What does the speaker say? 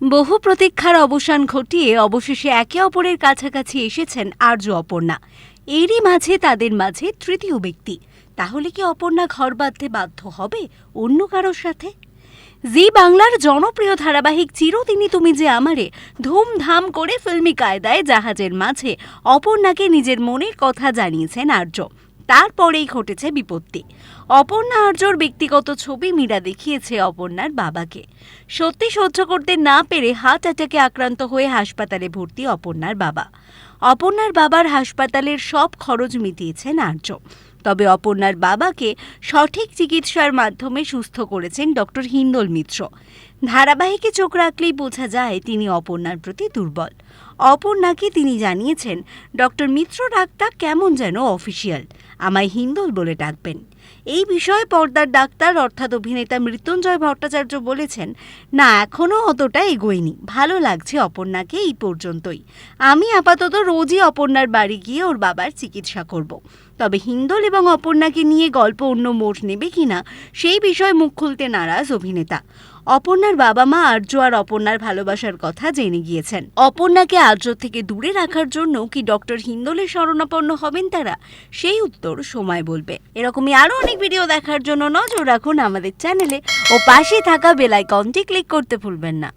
বহু প্রতীক্ষার অবসান ঘটিয়ে অবশেষে একে অপরের কাছাকাছি এসেছেন আর্য অপর্ণা। এরই মাঝে তাদের মাঝে তৃতীয় ব্যক্তি। তাহলে কি অপর্ণা ঘর বাঁধতে বাধ্য হবে অন্য কারোর সাথে? জি বাংলার জনপ্রিয় ধারাবাহিক চিরদিনই তুমি যে আমারে ধুমধাম করে ফিল্মি কায়দায় জাহাজের মাঝে অপর্ণাকে নিজের মনের কথা জানিয়েছেন আর্য। তারপরেই ঘটেছে বিপত্তি। অপর্ণা আর্যর ব্যক্তিগত ছবি মীরা দেখিয়েছে অপর্ণার বাবাকে। সত্যি সহ্য করতে না পেরে হার্ট অ্যাটাকে আক্রান্ত হয়ে হাসপাতালে ভর্তি অপর্ণার বাবা। অপর্ণার বাবার হাসপাতালের সব খরচ মিটিয়েছেন আর্য। তবে অপর্ণার বাবাকে সঠিক চিকিৎসার মাধ্যমে সুস্থ করেছেন ডক্টর হিন্দল মিত্র। ধারাবাহিকে চোখ রাখলেই বোঝা যায় তিনি অপর্ণার প্রতি দুর্বল। অপর্ণাকে তিনি জানিয়েছেন, ডক্টর মিত্র ডাক্তার কেমন যেন অফিসিয়াল আমায় হিন্দল বলে ডাকবেন। এই বিষয়ে পর্দার ডাক্তার অর্থাৎ অভিনেতা মৃত্যুঞ্জয় ভট্টাচার্য বলেছেন, না এখনও অতটা এগোয়নি। ভালো লাগছে অপর্ণাকে এই পর্যন্তই। আমি আপাতত রোজই অপর্ণার বাড়ি গিয়ে ওর বাবার চিকিৎসা করব। তবে হিন্দল এবং অপর্ণাকে নিয়ে গল্প অন্য মোড় নেবে কিনা, সেই বিষয়ে মুখ খুলতে নারাজ অভিনেতা। অপর্ণার বাবা মা আর্য আর অপর্ণার ভালোবাসার কথা জেনে গিয়েছেন। অপর্ণাকে আর্য থেকে দূরে রাখার জন্য কি ডক্টর হিন্দলের শরণাপন্ন হবেন তারা? সেই উত্তর সময় বলবে। এরকমই আরও অনেক ভিডিও দেখার জন্য নজর রাখুন আমাদের চ্যানেলে ও পাশে থাকা বেলাইকনটি ক্লিক করতে ভুলবেন না।